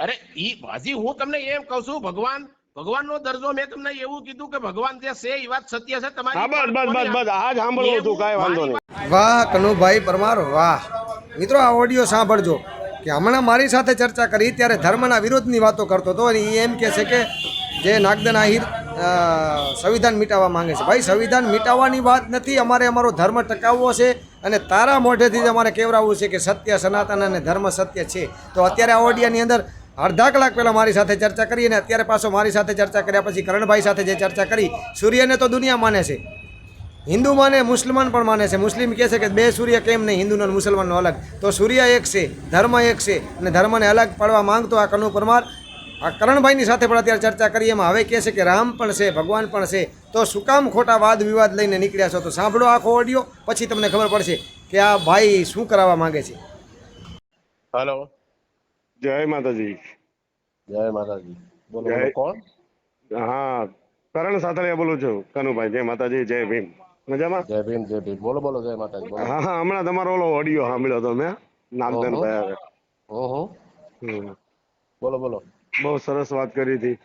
અરે ઈ હાજી હું તમને એમ કહું છું ભગવાન ભગવાનનો દરજ્જો મેં તમને એવું કીધું કે ભગવાન જે છે એ વાત સત્ય છે હા તમારી બસ બસ બસ બસ આ જ સાંભળવું હતું કાંઈ વાંધો નહીં. વાહ કનુભાઈ પરમાર વાહ. મિત્રો આ ઓડિયો સાંભળજો કે હમણાં મારી સાથે ચર્ચા કરી ત્યારે ધર્મના વિરોધની વાતો કરતો હતો અને એ એમ કહે છે કે જે નાગદન આહિર સંવિધાન મિટાવવા માંગે છે. ભાઈ સંવિધાન મિટાવવાની વાત નથી અમારે અમારો ધર્મ ટકાવવો છે અને તારા મોઢેથી જ અમારે કહેવરાવવું છે કે સત્ય સનાતન અને ધર્મ સત્ય છે. તો અત્યારે આ ઓડિયાની અંદર અડધા કલાક પહેલાં મારી સાથે ચર્ચા કરી અને અત્યારે પાછો મારી સાથે ચર્ચા કર્યા પછી કરણભાઈ સાથે જે ચર્ચા કરી, સૂર્યને તો દુનિયા માને છે. હિન્દુ માને, મુસલમાન પણ માને છે. મુસ્લિમ કહે છે કે બે સૂર્ય કેમ નહીં, હિન્દુનો અને મુસલમાનનો અલગ. તો સૂર્ય એક છે, ધર્મ એક છે અને ધર્મને અલગ પાડવા માંગતો આ કનુ પરમાર. આ કરણભાઈની સાથે પણ અત્યારે ચર્ચા કરી, એમાં હવે કહે છે કે રામ પણ છે, ભગવાન પણ છે. તો શું કામ ખોટા વાદ વિવાદ લઈને નીકળ્યા છો? તો સાંભળો આખો ઓડિયો પછી તમને ખબર પડશે કે આ ભાઈ શું કરાવવા માંગે છે. હેલો જય માતાજી. જય માતાજી. બોલો બોલો કોણ? હા કરણ સાથળિયા બોલું છું કનુભાઈ. જય માતાજી જય ભીમ. મજામાં? જય ભીમ જય ભીમ. બોલો બોલો જય માતાજી હા હા હમણાં તમારો ઓલો ઓડિયો સાંભળ્યો હતો મેં નાગદન ભાઈ આવે ઓહો. બોલો બોલો. બહુ સરસ વાત કરી હતી.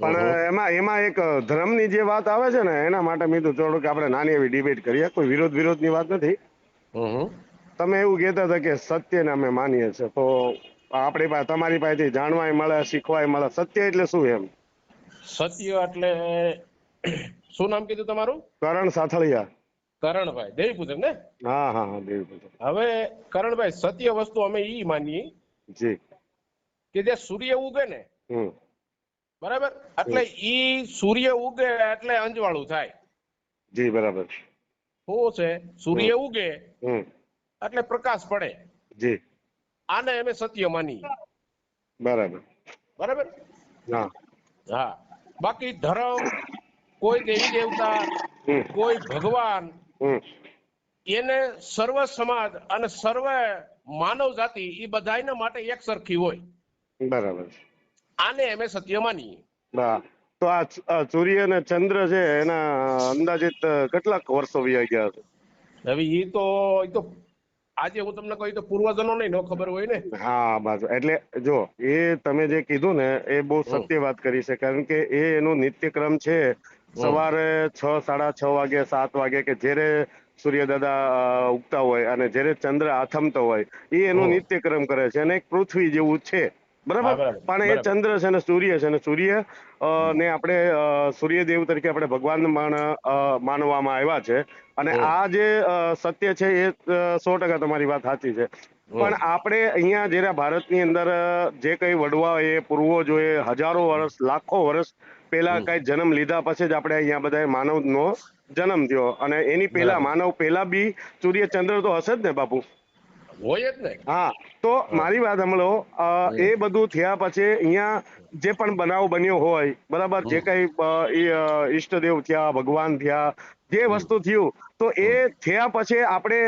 પણ એમાં એમાં એક ધર્મની જે વાત આવે છે ને એના માટે મેં તો થોડુંક આપણે નાની એવી ડિબેટ કરીએ. કોઈ વિરોધ વિરોધની વાત નથી. તમે એવું કહેતા હતા કે સત્યને અમે માનીએ છીએ. તો આપણી પાસે તમારી પાસેથી જાણવાય મળે શીખવાય મળે. સત્ય એટલે શું એમ? સત્ય એટલે શું નામ કીધું તમારું? કરણ સાથળિયા. કરણભાઈ દેવીપુત્ર ને? હા હા હા દેવી હવે કરણભાઈ સત્ય વસ્તુ અમે ઈ માનીએ જી. કે જે સૂર્ય ઉગે ને બરાબર? એટલે ઈ સૂર્ય ઉગે એટલે અંજવાળું થાય. જી બરાબર. શું છે? સૂર્ય ઉગે એટલે પ્રકાશ પડે. જી. આને અમે સત્ય માની. બરાબર. બરાબર? હા. હા. બાકી ધર્મ કોઈ દેવી દેવતા કોઈ ભગવાન એને સર્વ સમાજ અને સર્વ માનવ જાતિ એ બધાયના માટે એક સરખી હોય. બરાબર આને અમે સત્ય માનીએ તો આ સૂર્ય અને ચંદ્ર છે એના અંદાજિત કેટલાક વર્ષો વીઆઈ ગયા છે? હવે એ તો એ તો આજે હું તમને કહ્યું તો પૂર્વજનો નહીં ન ખબર હોય ને. હા બસ એટલે જો એ તમે જે કીધું ને એ બહુ સત્ય વાત કરી છે. કારણ કે એ એનું નિત્યક્રમ છે. સવારે છ સાડા છ વાગે સાત વાગે કે જ્યારે સૂર્ય દાદા ઉગતા હોય અને જ્યારે ચંદ્ર આથમતો હોય એ એનું નિત્યક્રમ કરે છે. અને એક પૃથ્વી જેવું છે. બરાબર? પણ એ ચંદ્ર છે ને સૂર્ય છે ને સૂર્ય ને આપણે સૂર્યદેવ તરીકે આપણે ભગવાન માનવામાં આવ્યા છે. અને આ જે સત્ય છે એ સો ટકા તમારી વાત સાચી છે. પણ આપણે અહીંયા જ્યારે ભારતની અંદર જે કઈ વડવાઓએ પૂર્વજોએ હજારો વર્ષ લાખો વર્ષ પહેલા કઈ જન્મ લીધા પછી જ આપણે અહીંયા બધા માનવનો જન્મ થયો. અને એની પહેલા માનવ પહેલા બી સૂર્ય ચંદ્ર તો હશે જ ને બાપુ? હોય જ ને. હા તો મારી વાત સાંભળો એ બધું થયા પછી અહીંયા જે પણ બનાવ બન્યો હોય બરાબર જે કઈ ઈષ્ટદેવ થયા ભગવાન થયા જે વસ્તુ થયું તો એ થયા પછી આપણે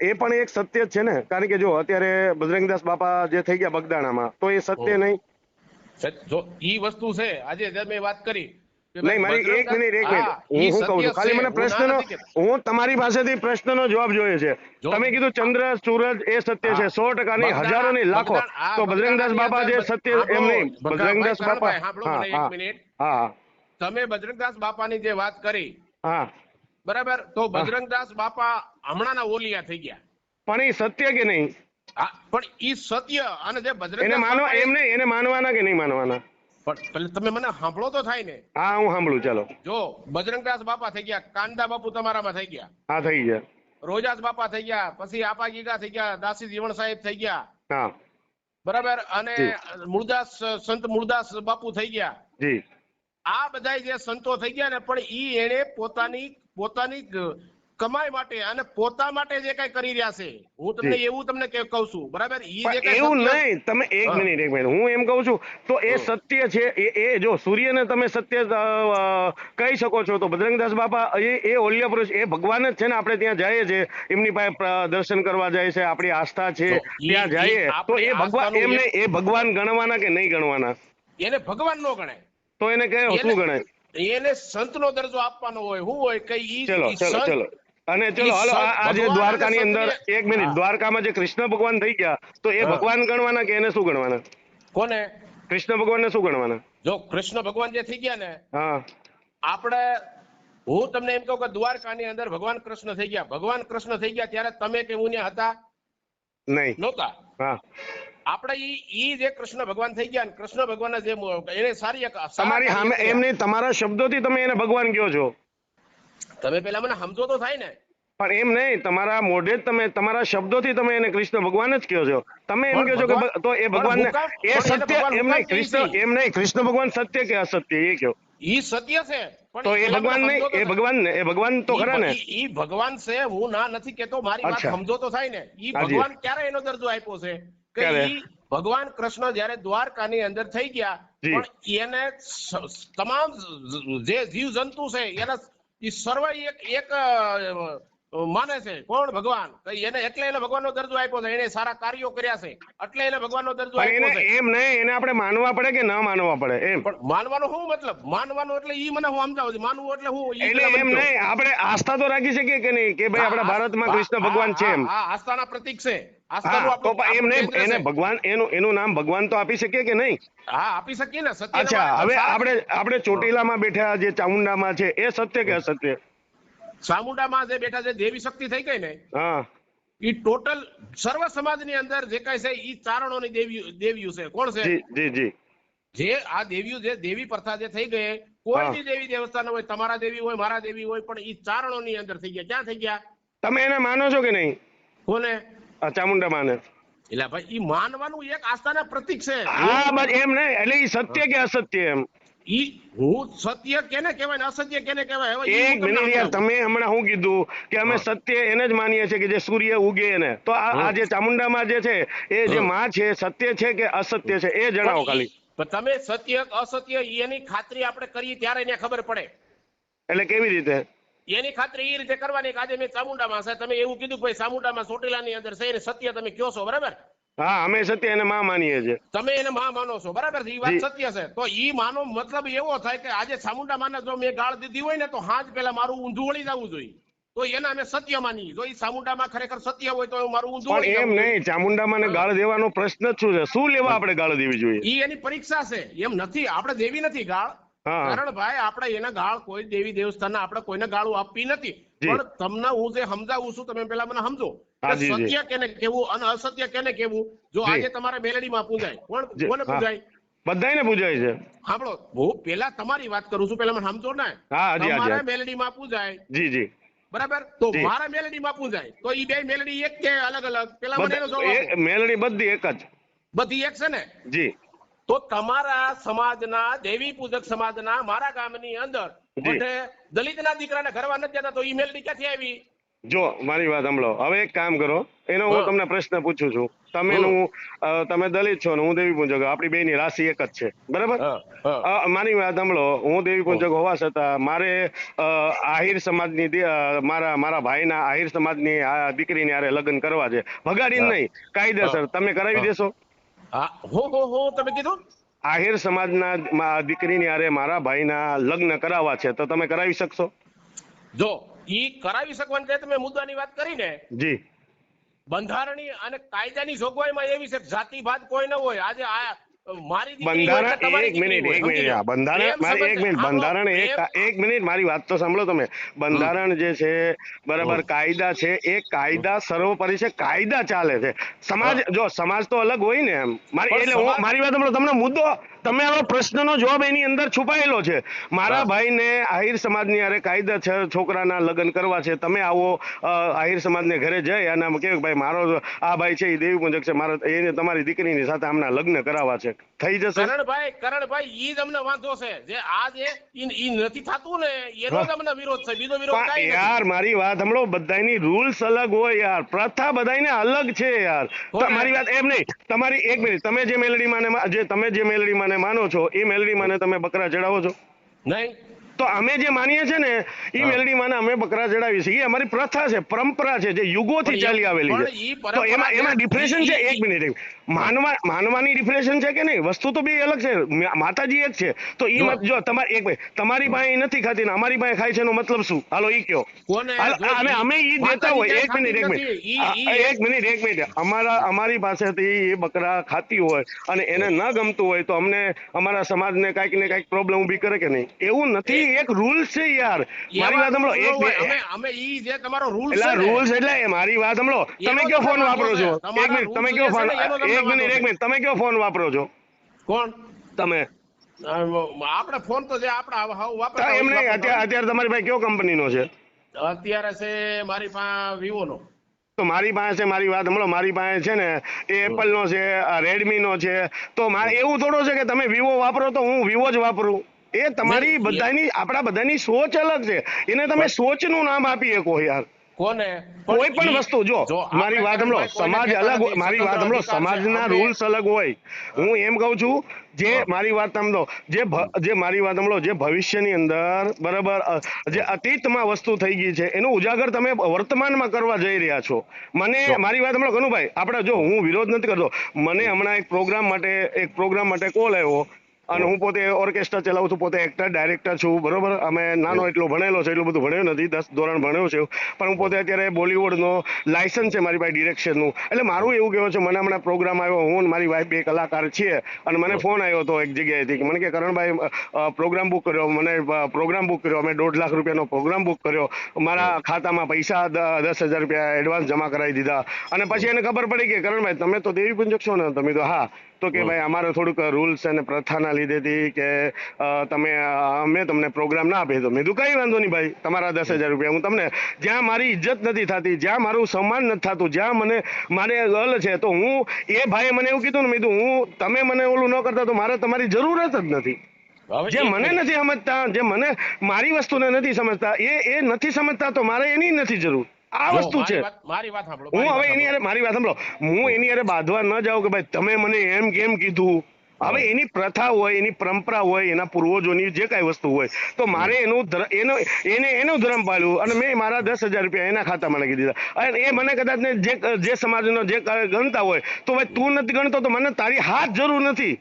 એ પણ એક સત્ય જ છે ને. કારણ કે જો અત્યારે બજરંગદાસ બાપા જે થઈ ગયા બગદાણામાં તો એ સત્ય. નહીં. જો ઈ વસ્તુ છે આજે મેં વાત કરી. નહીં મારી એક મિનિટ એક મિનિટ. હું શું કહું છું? ખાલી મને પ્રશ્નનો હું તમારી પાસેથી પ્રશ્નનો જવાબ જોઈએ છે. તમે કીધું ચંદ્ર સૂરજ એ સત્ય છે સો ટકા નહીં હજારો નહીં લાખો. તો બજરંગદાસ બાપા જે સત્ય એમ નહીં બજરંગદાસ બાપા હા હા. તમે બજરંગદાસ બાપાની જે વાત કરી હા. બરાબર? તો બજરંગદાસ બાપા હમણાંના ઓલિયા થઈ ગયા. પણ એ સત્ય કે નહીં? પણ એ સત્ય અને જે એને બજરંગદાસ માનવા એમ નહીં એને માનવાના કે નહીં માનવાના? પણ તમે મને સાંભળો તો થાય ને. હા હું સાંભળું ચાલો. જો બજરંગદાસ બાપા થઈ ગયા કાંદા બાપુ તમારામાં થઈ ગયા. હા થઈ ગયા. રોજાસ બાપા થઈ ગયા પછી આપા ગીગા થઈ ગયા દાસી જીવણ સાહેબ થઈ ગયા. હા. બરાબર? અને. મૂળદાસ સંત મૂળદાસ બાપુ થઈ ગયા. જી. આ બધા જે સંતો થઈ ગયા ને પણ ઈ એને પોતાની પોતાની કમાઈ માટે અને પોતા માટે જે કઈ કરી રહ્યા છે હું તમને એવું તમને કહું છું બરાબર? ઈ જે એવું નહીં તમે એક મિનિટ એક મિનિટ. હું એમ કહું છું તો એ સત્ય છે એ એ જો સૂર્યને તમે સત્ય કહી શકો છો તો ભદ્રંગદાસ બાપા એ એ ઓલ્ય પુરુષ એ ભગવાન જ છે ને આપણે ત્યાં જઈએ છે એમની પાસે દર્શન કરવા જાય છે આપણી આસ્થા છે ત્યાં જઈએ તો એ ભગવાન એમને એ ભગવાન ગણવાના કે નહીં ગણવાના? એને ભગવાન નો ગણાય. તો એને કહે શું ગણાય? એને સંત નો દરજ્જો આપવાનો હોય હું હોય કે ઈ સંત- ચલો. અને ચલો હાલો આ જે દ્વારકાની અંદર એક મિનિટ દ્વારકામાં જે કૃષ્ણ ભગવાન થઈ ગયા તો એ ભગવાન ગણવાના કે એને શું ગણવાના? કોને? કૃષ્ણ ભગવાનને શું ગણવાના? જો કૃષ્ણ ભગવાન જે થઈ ગયા ને હા. આપણે હું તમને એમ કહું કે દ્વારકાની અંદર ભગવાન કૃષ્ણ થઈ ગયા. ભગવાન કૃષ્ણ થઈ ગયા ત્યારે તમે કે હું ત્યાં હતા? નહીં. નહોતા? હા. આપણે ઈ ઈ જે કૃષ્ણ ભગવાન થઈ ગયા કૃષ્ણ ભગવાન જે એને સારી એક તમારી સામે કર્યા. એમ તમારા શબ્દોથી તમે એને ભગવાન કહો છો. તમે પેલા મને સમજો તો થાય ને. પણ એમ નહીં તમારા મોઢે તમે તમારા શબ્દોથી તમે એને કૃષ્ણ ભગવાન જ કહો છો. તમે એમ કહો છો કે તો એ ભગવાનને હું એ સત્ય એમ નહીં કૃષ્ણ એમ નહીં કૃષ્ણ ભગવાન સત્ય કે અસત્ય એ કહો. ઈ સત્ય છે તો એ ભગવાન તો એ ભગવાન ને એ ભગવાન તો ખરા ને. ઈ ભગવાન છે હું ના નથી કેતો મારી વાત સમજો તો થાય ને. ઈ ભગવાન ક્યારે એનો દરજ્જો આપ્યો છે? કે ઈ ભગવાન કૃષ્ણ જ્યારે દ્વારકાની અંદર થઈ ગયા પણ એને તમામ જે જીવ જંતુ છે એના ઈ સર્વ એક એક માને છે કોણ ભગવાન? એને એટલે એને ભગવાનનો દરજ્જો આપ્યો છે એને સારા કાર્યો કર્યા છે એટલે એને ભગવાનનો દરજ્જો આપ્યો છે. એમ નહીં એને આપણે માનવા પડે કે ન માનવા પડે એમ. પણ માનવાનો શું મતલબ? માનવાનો એટલે ઈ મને હું સમજાવું છું. માનવું એટલે હું એટલે એમ નહીં આપણે આસ્થા તો રાખી શકીએ કે નહીં કે ભાઈ આપણા ભારતમાં કૃષ્ણ ભગવાન છે એમ. હા, આસ્થાના પ્રતીક છે. એમ નહીં એને ભગવાન એનું એનું નામ ભગવાન તો આપી શકીએ કે નહીં? હા આપી શકીએ ને સત્ય અચ્છા હવે આપણે આપણે ચોટીલામાં બેઠા જે ચામુંડામાં છે એ સત્ય કે અસત્ય? ચામુંડામાં જે બેઠા છે દેવી શક્તિ થઈ ગઈ ને હા. ઈ ટોટલ સર્વ સમાજની અંદર જે કઈ છે ઈ ચારણોની દેવી દેવીઓ છે. કોણ છે? જી જી જી. આ દેવીઓ જે દેવી પ્રથા જે થઈ ગઈ કોઈ હા. બી દેવી દેવસ્થાન હોય તમારા દેવી હોય મારા દેવી હોય પણ ચારણો ચારણોની અંદર થઈ ગયા. ક્યાં થઈ ગયા? તમે એને માનો છો કે નહીં? કોને? ચામુંડા માને. એટલે ભાઈ ઈ માનવાનું એક આસ્થાના પ્રતીક છે. હા એમ નહીં. એટલે એ સત્ય કે અસત્ય એમ? ઈ હું સત્ય કેને કહેવાય ને અસત્ય કેને કહેવાય હવે એક મિનિટ યાર તમે હમણાં શું કીધું કે અમે સત્ય એને જ માનીએ છીએ કે જે સૂર્ય ઉગે એને. તો આ આ જે ચામુંડામાં જે છે એ જે. માં છે સત્ય છે કે અસત્ય છે એ જણાવો ખાલી. તમે સત્ય અસત્ય એની ખાતરી આપણે કરીએ ત્યારે એને ખબર પડે. એટલે કેવી રીતે? એની ખાતરી એ રીતે કરવાની કે આજે મેં ચામુંડામાં છે તમે એવું કીધું ભાઈ ચામુંડામાં ચોટીલાની અંદર છે સત્ય તમે કયો છો બરાબર? હા અમે સત્ય એને માં માનીએ છીએ. તમે એને માં માનો છો. બરાબર છે? એ વાત સત્ય છે. તો ઈ માનો મતલબ એવો થાય કે આજે ચામુંડા માને જો મેં ગાળ દીધી હોય ને તો હાજ પેલા મારું ઊંધું વળી જવું જોઈએ. તો એને અમે સત્ય માની જો ઈ ચામુંડામાં ખરેખર સત્ય હોય તો મારું ઊંધું પણ એમ નહીં ચામુંડામાં ને ગાળ દેવાનો પ્રશ્ન જ શું છે? શું લેવા આપણે ગાળ દેવી જોઈએ? ઈ એની પરીક્ષા છે. એમ નથી. આપણે દેવી નથી ગાળ. કારણ ભાઈ આપણે એને ગાળ કોઈ દેવી દેવસ્થાન આપણે કોઈને ગાળું આપવી નથી. પણ તમને હું જે સમજાવું છું તમે પેલા મને સમજો. સત્ય કેને કેવું અને અસત્ય કેને કેવું જો આજે તમારે મેલેડીમાં પૂજાય કોણ કોને પૂજાય? બધાને પૂજાય છે. સાંભળો હું પેલા તમારી વાત કરું છું પેલા મને સમજો ને. તમારે. મેલેડીમાં પૂજાય. જી જી. બરાબર? તો. મારા મેલેડીમાં પૂજાય. તો ઈ બે મેલેડી એક કે અલગ અલગ પેલા મને એનો જવાબ બધા- મેલડી બધી એક જ. બધી એક છે ને? જી. તો તમારા સમાજના દેવી પૂજક સમાજના મારા ગામની અંદર. દલિતના દીકરાને ઘરવા નથી જતા તો ઈમેલ ક્યાંથી આવી? જો મારી વાત સાંભળો. હવે એક કામ કરો એનો હું તમને પ્રશ્ન પૂછું છું. તમે હું. તમે દલિત છો ને હું દેવી પૂજક આપણી બેની રાશિ એક જ છે. બરાબર. મારી વાત સાંભળો હું દેવી પૂજક હોવા છતાં મારે આહિર સમાજની મારા મારા ભાઈના આહિર સમાજની આ આરે લગ્ન કરવા છે. ભગાડીને. નહીં. કાયદેસર તમે કરાવી દેશો. હા હો હો તમે કીધું? આહિર સમાજના દીકરીની હારે મારા ભાઈના લગ્ન કરાવવા છે તો તમે કરાવી શકશો? જો ઈ કરાવી શકવાની જે તમે મુદ્દાની વાત કરી ને જી. બંધારણી અને કાયદાની જોગવાઈમાં એવી છે જાતિભાત કોઈ ન હોય. આજે આ બંધારણ એક મિનિટ એક બંધારણ મારી એક મિનિટ બંધારણ એક એક મિનિટ મારી વાત તો સાંભળો તમે. બંધારણ જે છે બરાબર કાયદા છે એ કાયદા સર્વોપરી છે કાયદા ચાલે છે. સમાજ જો સમાજ તો અલગ હોય ને એમ. મારી એટલે હું મારી વાત સાંભળો તમને મુદ્દો તમે આવો પ્રશ્નનો જવાબ એની અંદર છુપાયેલો છે. મારા ભાઈને આહિર સમાજની અરે કાયદા છે છોકરાના લગ્ન કરવા છે. તમે આવો આહિર સમાજને ઘરે જઈ અને કે ભાઈ મારો આ ભાઈ છે એ દેવી પૂજક છે મારો એને તમારી દીકરીની સાથે આમના લગ્ન કરાવવા છે. થઈ જશે? કરણભાઈ કરણભાઈ ઈ જ અમને વાંધો છે. જે આ જે ઈ નથી થતું ને એનો જ અમને વિરોધ છે. બીજો વિરોધ કાઈ યાર મારી વાત સાંભળો બધાયની રૂલ્સ અલગ હોય યાર. પ્રથા બધાયને અલગ છે યાર. મારી તમારી વાત એમ નહીં. તમારી એક મિનિટ. તમે જે મેલડી માને જે તમે જે મેલડી માને માનો છો એ મેલડી મને તમે બકરા ચડાવો છો? નહીં. તો અમે જે માનીએ છે ને એ. મેલડી માને અમે બકરા ચડાવીએ છીએ. એ અમારી પ્રથા છે પરંપરા છે જે યુગોથી ચાલી આવેલી છે. તો એમાં એમાં ડિપ્રેશન છે એક મિનિટ માનવા માનવાની ડિપ્રેશન છે કે નહીં? વસ્તુ તો બે અલગ છે. માતાજી એક છે. તો એ મત જો તમારી એક તમારી પાસે નથી ખાતી ને અમારી પાસે ખાય છે એનો મતલબ શું? હાલો ઈ કયો. અને અમે ઈ- દેતા હોય. એક મિનિટ એક મિનિટ. એક મિનિટ એક મિનિટ. અમારા અમારી પાસેથી એ બકરા ખાતી હોય અને એને ન ગમતું હોય તો અમને અમારા સમાજને કાંઈક ને કાંઈક પ્રોબ્લેમ ઊભી કરે કે નહીં? એવું નથી. એક રૂલ્સ છે યાર. મારી વાત સાંભળો એક અમે અમે ઈ જે તમારો રૂલ એટલે રૂલ્સ એટલે મારી વાત સાંભળો. તમે કયો ફોન વાપરો છો? એક મિનિટ તમે કયો ફોન એક મિનિટ એક મિનિટ. તમે કયો ફોન વાપરો છો? કોણ? તમે. આપણે ફોન તો જે આપણે હાવ વાપરતા એમ નહીં અત્યારે અત્યારે તમારી પાસે કયો કંપનીનો છે? અત્યારે છે મારી પાસે વિવો નો. તો મારી પાસે છે મારી વાત હમણાં મારી પાસે છે ને એ એપલ નો છે રેડમી નો છે. તો મારે એવું થોડો છે કે તમે વિવો વાપરો તો હું વિવો જ વાપરું. એ તમારી બધાની આપણા બધાની સોચ અલગ છે. એને તમે સોચનું નામ આપી શકો યાર. કોને? કોઈ પણ વસ્તુ જો મારી વાત સાંભળો સમાજ અલગ મારી વાત સાંભળો સમાજના રૂલ્સ અલગ હોય. હું એમ કહું છું જે મારી વાત સાંભળો જે જે મારી વાત સાંભળો જે ભવિષ્યની અંદર બરાબર જે અતીતમાં વસ્તુ થઈ ગઈ છે એનું ઉજાગર તમે વર્તમાનમાં કરવા જઈ રહ્યા છો. મને મારી વાત સાંભળો કનુભાઈ આપણે જો હું વિરોધ નથી કરતો. મને હમણાં એક પ્રોગ્રામ માટે એક પ્રોગ્રામ માટે કોલ આવ્યો. અને હું પોતે ઓર્કેસ્ટ્રા ચલાવું છું પોતે એક્ટર ડાયરેક્ટર છું બરોબર? અમે નાનો એટલો ભણેલો છે એટલું બધું ભણ્યો નથી દસ ધોરણ ભણ્યો છે. પણ હું પોતે અત્યારે બોલિવૂડનો લાયસન્સ છે મારી પાસે ડિરેક્શનનું એટલે મારું એવું કહેવું છે મને હમણાં પ્રોગ્રામ આવ્યો હું અને મારી વાઈફ બે કલાકાર છીએ અને મને ફોન આવ્યો હતો એક જગ્યાએથી કે મને કે કરણભાઈ પ્રોગ્રામ બુક કર્યો મને પ્રોગ્રામ બુક કર્યો અમે દોઢ લાખ રૂપિયાનો પ્રોગ્રામ બુક કર્યો. મારા ખાતામાં પૈસા દસ હજાર રૂપિયા એડવાન્સ જમા કરાવી દીધા. અને પછી એને ખબર પડી કે કરણભાઈ તમે તો દેવી પૂંજક છો ને તમે તો હા તો કે ભાઈ અમારે થોડુંક રૂલ્સ અને પ્રથાના લીધેથી કે તમે અમે તમને પ્રોગ્રામ ના આપીએ. તો મેં કીધું કઈ વાંધો નહીં ભાઈ તમારા દસ હજાર રૂપિયા હું તમને જ્યાં મારી ઇજ્જત નથી થતી જ્યાં મારું સન્માન નથી થતું જ્યાં મને મારે ગલ છે તો હું એ ભાઈએ મને એવું કીધું ને મેં કીધું હું તમે મને ઓલું ન કરતા તો મારે તમારી જરૂરત જ નથી. જે મને નથી સમજતા જે મને મારી વસ્તુને નથી સમજતા એ એ નથી સમજતા તો મારે એની નથી જરૂર. આ વસ્તુ છે. મારી વાત સાંભળો હું હવે એની અરે મારી વાત સાંભળો. હું એની અરે બાંધવા ન જાઉં કે ભાઈ તમે મને એમ કેમ કીધું? હવે એની પ્રથા હોય એની પરંપરા હોય એના પૂર્વજોની જે કાંઈ વસ્તુ હોય તો મારે એનું એનો એને એનું ધર્મ પાળ્યું અને મેં મારા દસ હજાર રૂપિયા એના ખાતામાં નાખી દીધા અને એ મને કદાચ ને જે જે સમાજનો જે ગણતા હોય તો ભાઈ તું નથી ગણતો તો મને તારી હાથ જરૂર નથી.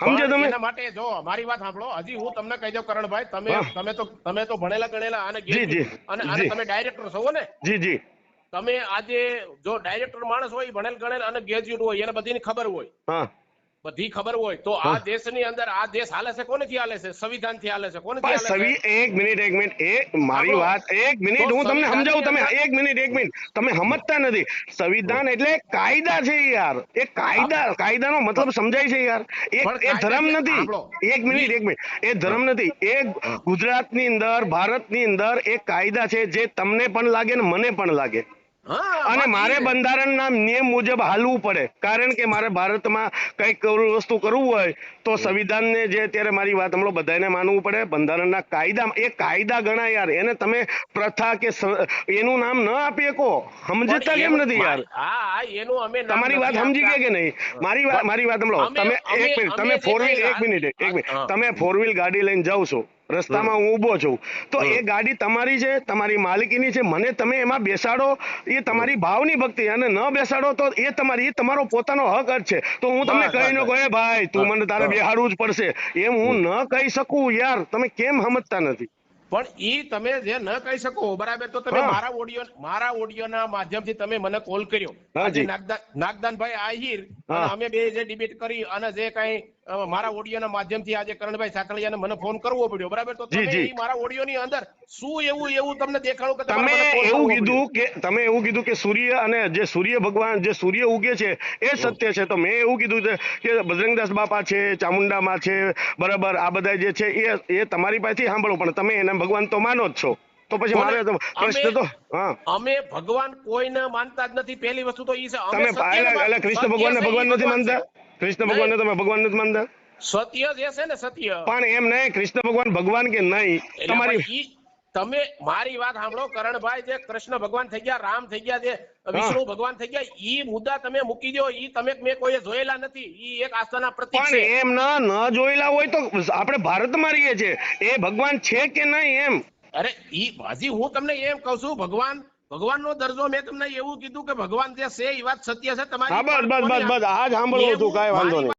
સમજે તમે? એના માટે જો મારી વાત સાંભળો. હજી હું તમને કહી દઉં કરણભાઈ તમે તમે તો તમે તો ભણેલા ગણેલા અને જી, જી, અને અને તમે ડાયરેક્ટર છો ને? જી જી. તમે આજે જો ડાયરેક્ટર માણસ હોય ભણેલ ગણેલ અને ગ્રેજ્યુએટ હોય એને બધીની ખબર હોય. હા. બધી ખબર હોય તો આ દેશની અંદર આ દેશ હાલે છે? કોનેથી હાલે છે? સંવિધાનથી હાલે છે? કોનેથી હાલે છે? એક મિનિટ એક મિનિટ. એ મારી વાત એક મિનિટ હું તમને સમજાવું તમે એક મિનિટ એક મિનિટ. તમે સમજતા નથી. સંવિધાન એટલે કાયદા છે યાર. એ કાયદા કાયદાનો મતલબ સમજાય છે યાર. એ ધર્મ નથી. એક મિનિટ એક મિનિટ. એ ધર્મ નથી. એ ગુજરાતની અંદર ભારતની અંદર એ કાયદા છે જે તમને પણ લાગે ને મને પણ લાગે. અને મારે બંધારણના નિયમ મુજબ હાલવું પડે. કારણ કે મારે ભારતમાં કંઈક વસ્તુ કરવું હોય તો સંવિધાનને જે અત્યારે મારી વાત હમણાં બધાને માનવું પડે બંધારણના કાયદા એ કાયદા ગણાય યાર. એને તમે પ્રથા કે એનું નામ ન આપી શકો સમજતા કેમ નથી યાર? હા એનું અમે તમારી વાત સમજી ગયા કે નહીં? મારી વાત મારી વાત હમણાં તમે એક મિનિટ તમે ફોર વ્હીલ એક મિનિટ એક મિનિટ. તમે ફોર વ્હીલ ગાડી લઈને જાઓ છો. રસ્તામાં હું ઊભો છું. તો એ ગાડી તમારી છે તમારી માલિકીની છે મને તમે એમાં બેસાડો એ તમારી ભાવની ભક્તિ અને ન બેસાડો તો એ તમારી એ તમારો પોતાનો હક જ છે. તો હું તમને કહી ન કહે ભાઈ તું મને તારે. બેહાડવું જ પડશે. એમ હું ન કહી શકું યાર તમે કેમ સમજતા નથી? પણ એ તમે જે ન કહી શકો બરાબર તો તમે મારા ઓડિયો મારા ઓડિયોના માધ્યમથી તમે મને કોલ કર્યો. નાગદાન નાગદાનભાઈ આહિર અમે બે જે ડિબેટ કરી અને જે કઈ મારા ઓડિયોના માધ્યમથી આજે કરણભાઈ સાકળિયાને મને ફોન કરવો પડ્યો. બરાબર? તો તમે મારા ઓડિયોની અંદર શું એવું એવું તમને દેખાણું કે તમે એવું કીધું કે તમે એવું કીધું કે સૂર્ય અને જે સૂર્ય ભગવાન જે સૂર્ય ઉગે છે એ સત્ય છે. તો મેં એવું કીધું છે કે બજરંગદાસ બાપા છે ચામુંડામાં છે બરાબર આ બધા જે છે એ એ તમારી પાસેથી સાંભળો. પણ તમે એને ભગવાન તો માનો જ છો. તો પછી મારે પ્રશ્ન તો હા. અમે ભગવાન કોઈને માનતા જ નથી. પહેલી વસ્તુ તો એ છે અમે તમે કૃષ્ણ ભગવાનને ભગવાન નથી માનતા. કૃષ્ણ ભગવાનને તમે ભગવાન નથી માનતા? સત્ય જે છે ને સત્ય. પણ એમ નહીં કૃષ્ણ ભગવાન ભગવાન કે નહીં તમારી તમે મારી વાત સાંભળો કરણભાઈ જે કૃષ્ણ ભગવાન થઈ ગયા રામ થઈ ગયા જે વિષ્ણુ ભગવાન થઈ ગયા ઈ મુદ્દા તમે મૂકી દો ઈ તમે મેં કોઈએ જોયેલા નથી ઈ એક આસ્થાના પ્રતીક પણ છે. એમ ના ન જોયેલા હોય તો આપણે ભારતમાં રહીએ છીએ એ ભગવાન છે કે નહીં એમ? અરે ઈ હજી હું તમને એમ કહું છું ભગવાન ભગવાનનો દરજ્જો મેં તમને એવું કીધું કે ભગવાન જે છે એ વાત સત્ય છે તમારી બસ બસ બસ બસ આ જ સાંભળવું હતું કાંઈ વાંધો નહીં.